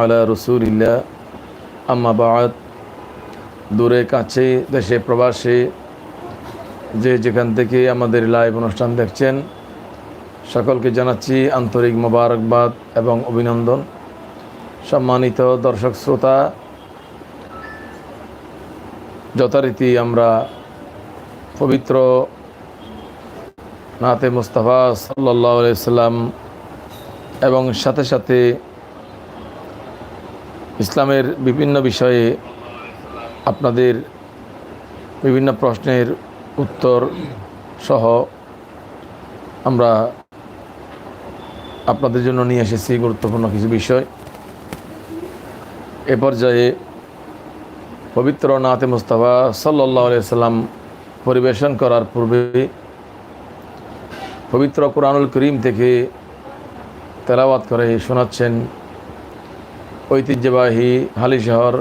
আলা রসুলিল্লাহ। আম্মাবাদ দূরে, কাছে, দেশে, প্রবাসে, যে যেখান থেকে আমাদের লাইভ অনুষ্ঠান দেখছেন, সকলকে জানাচ্ছি আন্তরিক মোবারকবাদ এবং অভিনন্দন। সম্মানিত দর্শক শ্রোতা, যথারীতি আমরা পবিত্র নাতে মুস্তাফা সাল্লাহ সাল্লাম এবং সাথে সাথে ইসলামের বিভিন্ন বিষয়ে আপনাদের বিভিন্ন প্রশ্নের উত্তর সহ আমরা আপনাদের জন্য নিয়ে এসেছি গুরুত্বপূর্ণ কিছু বিষয়। এ পর্যায়ে পবিত্র নাতে মুস্তাফা সাল্লাহ সাল্লাম পরিবেশন করার পূর্বে পবিত্র কোরআনুল করিম থেকে তেলাওয়াত করে শোনাচ্ছেন ঐতিহ্যবাহী হালিশহর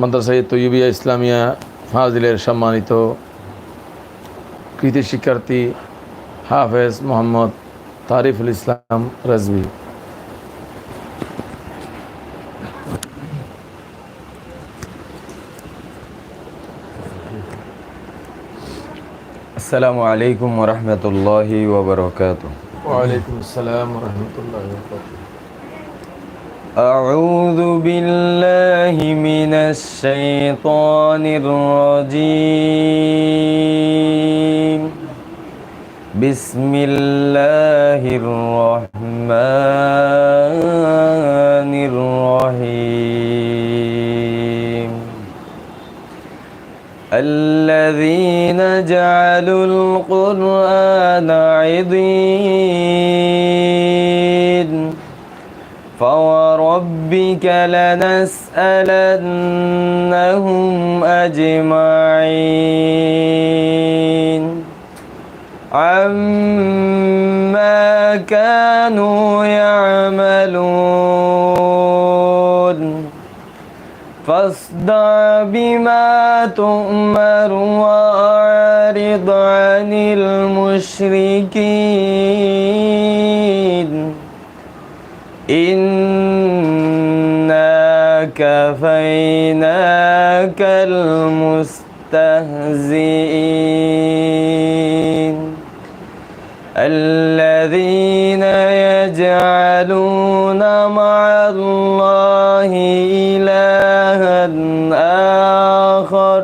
মাদ্রাসাই তৈবিয়া ইসলামিয়া ফাজিলের সম্মানিত কৃতি শিক্ষার্থী হাফেজ মোহাম্মদ তারিফুল ইসলাম রাজবি। আসসালামু আলাইকুম ওরহমতুল্লাহি ওবরকাত ওয়ালাইকুম আসসালাম রহমতুল্লাহ أعوذ بالله من الشيطان الرجيم. بسم الله الرحمن الرحيم. الذين جعلوا القرآن عضين. فوربك لنسألنهم أجمعين. عما كانوا يعملون. فاصدع بما تؤمر وأعرض عن المشركين. إنا كفيناك المستهزئين. الذين يجعلون مع الله إلها آخر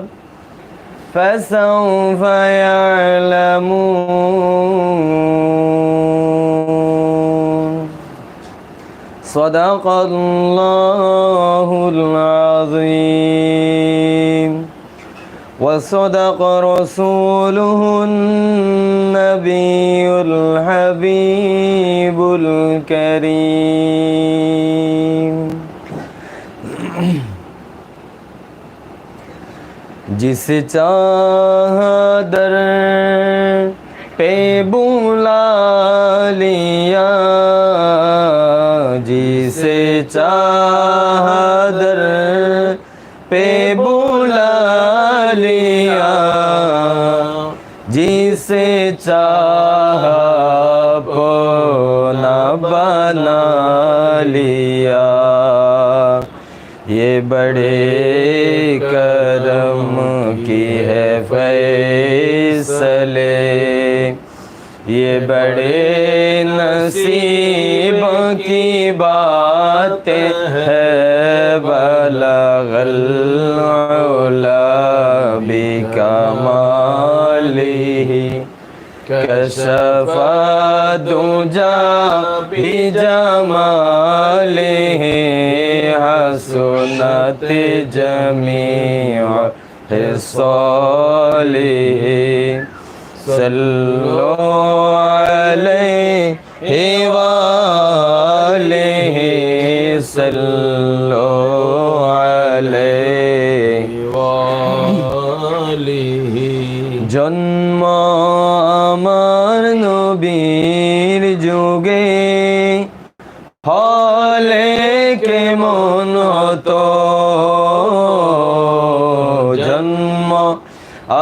فسوف يعلمون. صدق الله العظيم. وصدق رسوله النبي الحبيب الكريم. جس چاہا در پہ بولا لیا चादर पे बुला लिया। जिसे चाह अपना बना लिया। ये बड़े करम की है फैसले। ये बड़े नसीब की बात है बलगल्ला भी कमाली कशफा दूजा भी जमाली हसनत जमी हिस्सोली صلوا عليه وآله صلوا عليه জন্ম আমার নবীর যুগে হলে কেমন হতো জন্ম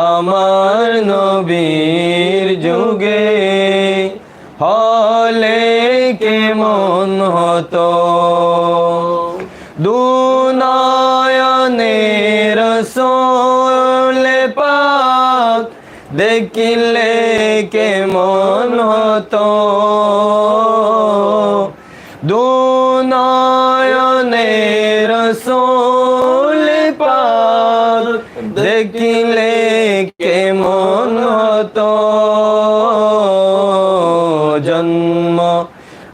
আমার নবীর যুগে দুনায়নে রসোল পাক দেখিলে কেমন হতো। দুনায়নে রসোল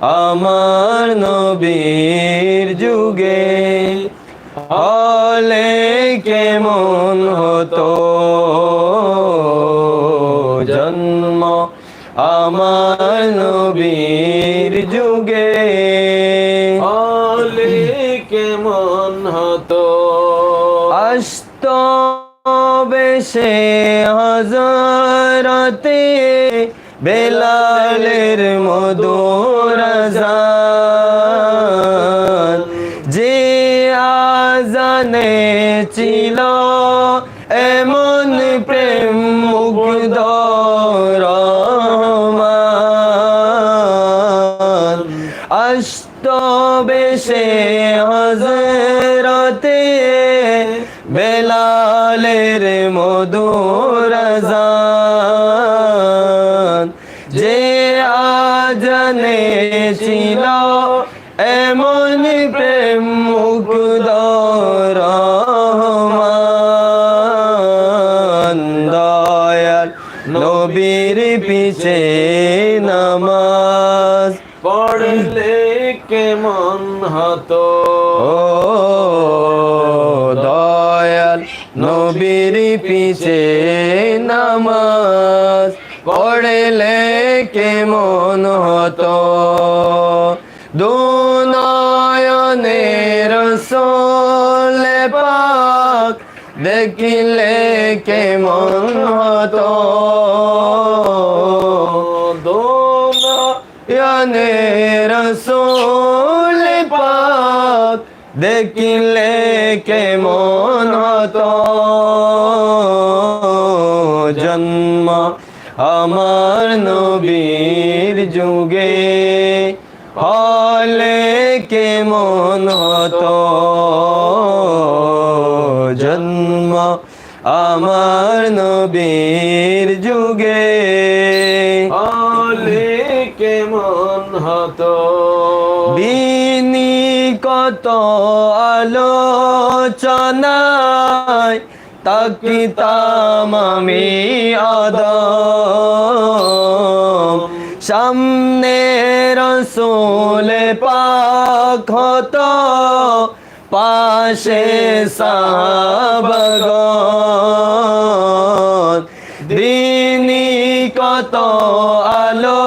আমার নবীর যুগে হলে কেমন হতো? জন্ম আমার নবীর যুগে হলে কেমন হতো? অস্ত বেশে হজরতে বেলালের মধুর বেলালের মধুর যে আজানে ছিল এমন প্রেম রহমান। দয়াল নবীর পিছে নামাজ। পড়লে কেমন হতো? ও নবীর পিছে নামাজ পড়লে কেমন হতো? দুনয়নের রসোল পাক দেখিলে কেমন হতো? দোনা ইয়ানে রসুল পাক দেখিলে কেমন হতো? জন্ম আমার নবীর যুগে হলে কেমন হতো? জন্ম আমার নবীর যুগে হলে কেমন হতো? তাকিতাম আমি আদম। সামনে রসুল পাক হতো, পাশে সাহাবগণ দিনী কত আলো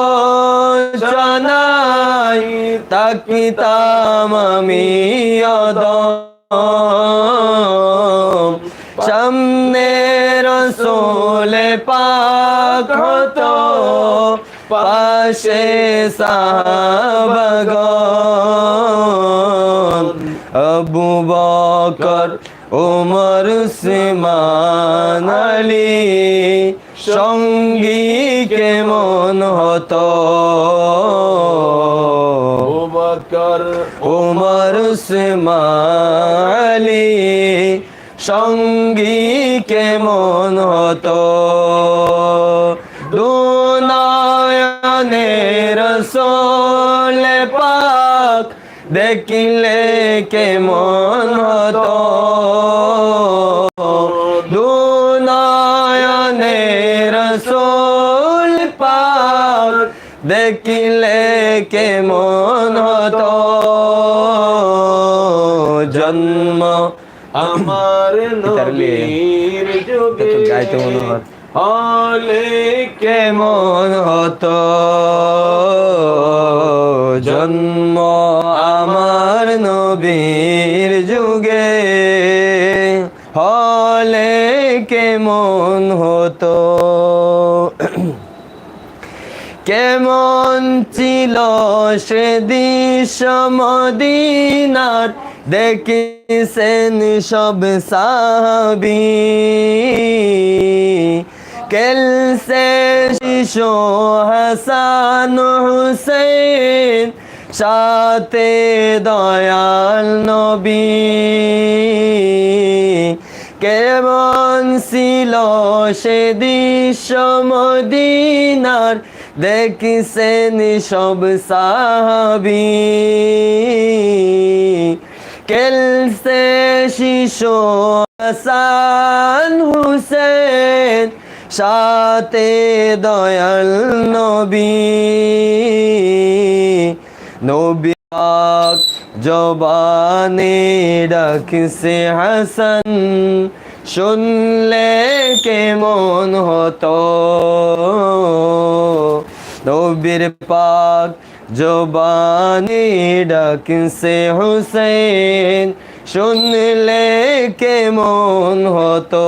আলোচনায় তাকিতাম আমি অদম পাশে সাহাবগণ আবু বকর ওমর উসমান আলী সঙ্গী কেমন হতো? বকর ওমর উসমান আলী সঙ্গী কেমন হতো? রসোল পাক দেখিলে কেমন হতো? দুনয়নের রসোল পাক দেখিলে কেমন হতো? জন্ম আমার নবীর যুগে গাইতে মনে হয়। হলে কেমন হতো? জন্ম আমার নবীর যুগে হলে কেমন হতো? কেমন ছিল সে দৃশ্য মদিনার দেখিছেন সব সাহাবি। কেলসে শিশু হাসান হুসেন সাথে দয়াল নবী কেমন ছিল সে দৃশ্য মদিনার দেখিছেন সব সাহাবি কেলসে শিশু হাসান হুসেন সাথে দয়াল নবী। নবী জবানে ডাকছে হাসান। শুনলে কেমন হতো? নবীর পাক জবানে ডাকছে হুসেন। শুনলে কেমন হতো?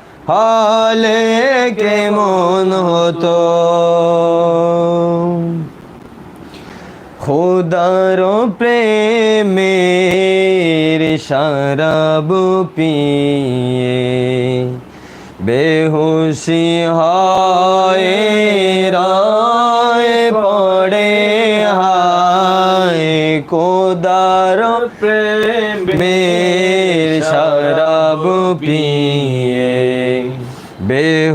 হলে কেমন হতো? খুদার প্রেমের শরাব পিয়ে বেহুশি হয়, রায় পড়ে হায়। কোদার প্রেম শরাব পিয়ে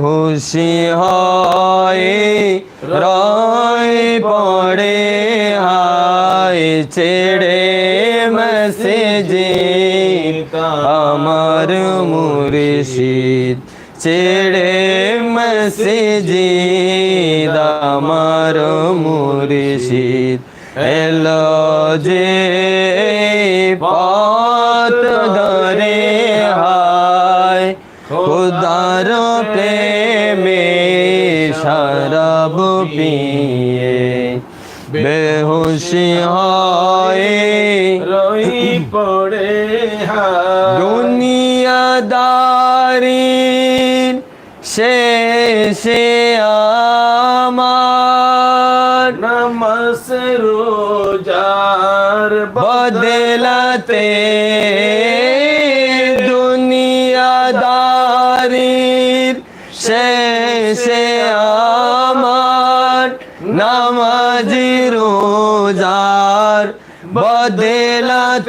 বেহুশি হয়, রয় পড়ে, হায় ছেড়ে মসজিদ আমার মুর্শিদ। ছেড়ে মসজিদ আমার মুর্শিদ। এলো যে পথ শরাব পিয়ে। বেহুশি হয় রই পড়ে দুনিয়াদারির শেষে আমার নমস রোজার বদলাতে দুনিয়াদারির শেষে আমার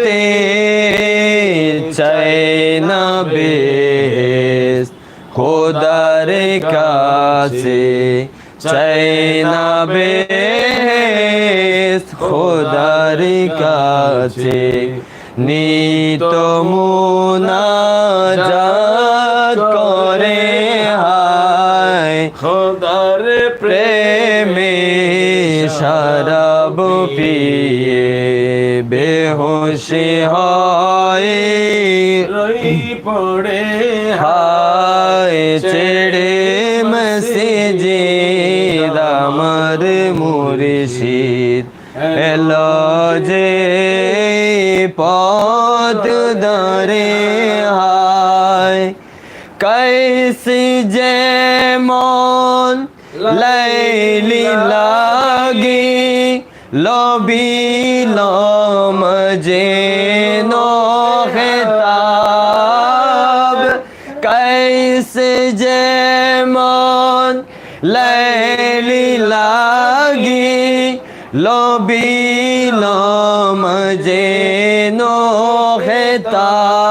বদলাতে চাই না বেশ খোদার কাছে চাই না বেশ খোদার কাছে নিত মুনাজাত করে হায় খোদার প্রেমে শরাব পিয়ে বেহোশি হয় রই পড়ে হায় ছেড়ে মসজিদ আমার মুর্শিদ এলো যে পথ ধরে হায় कैसी जेमन लैली लागी লবিল মজে নহেতাব কাইসে যেমন লাইলি লাগি। লবিল মজে নহেতাব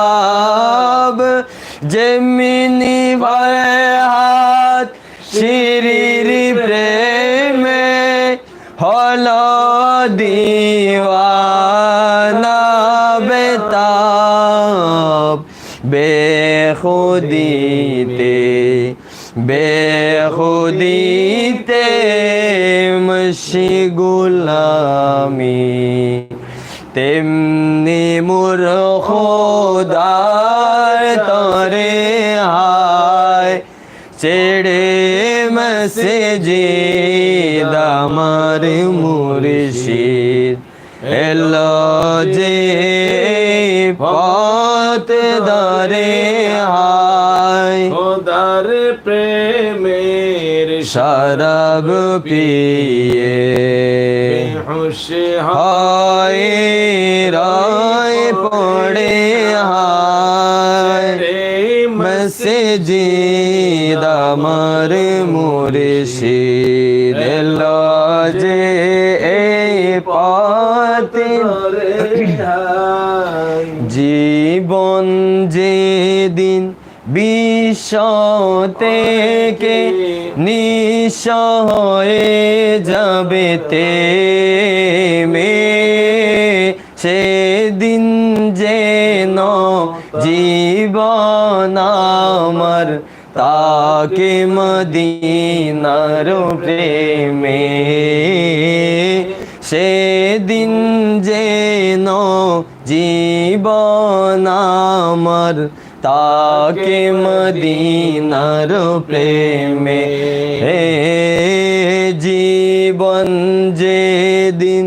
বেখুদিতে বেখুদিতে মশিগুলামি তেমনি মোর খোদার তরে হায় ছেড়ে মসজিদ আমার মুর্শিদ। এলো যে পথ খোদার প্রেমের শরাব পিয়ে। হুশ হয়, রয় পড়ে হায়। রে মসজিদ আমার মুর্শিদ লজে এই পথে জীবন যে দিন বিশ্ব থেকে নিঃস হয়ে যাবে তে মে। সেদিন যেন জীবন আমার তাকে মদিনার প্রেমে। সেদিন যেন জীবন আমার তাকে মদিনার প্রেমে হে জীবন যেদিন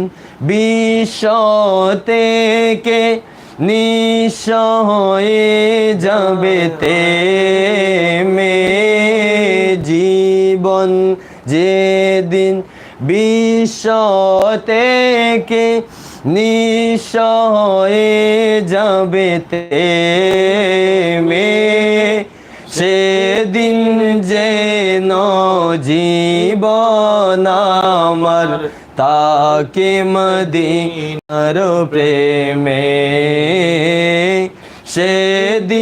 বিশ্ব থেকে নিঃস হয়ে যাবে তে মে জীবন যেদিন বিশ্ব থেকে নিঃস হয়ে যাবে তে মে সেদিন যে জীবন আমার তাকে মদিনার প্রেমে সেদিন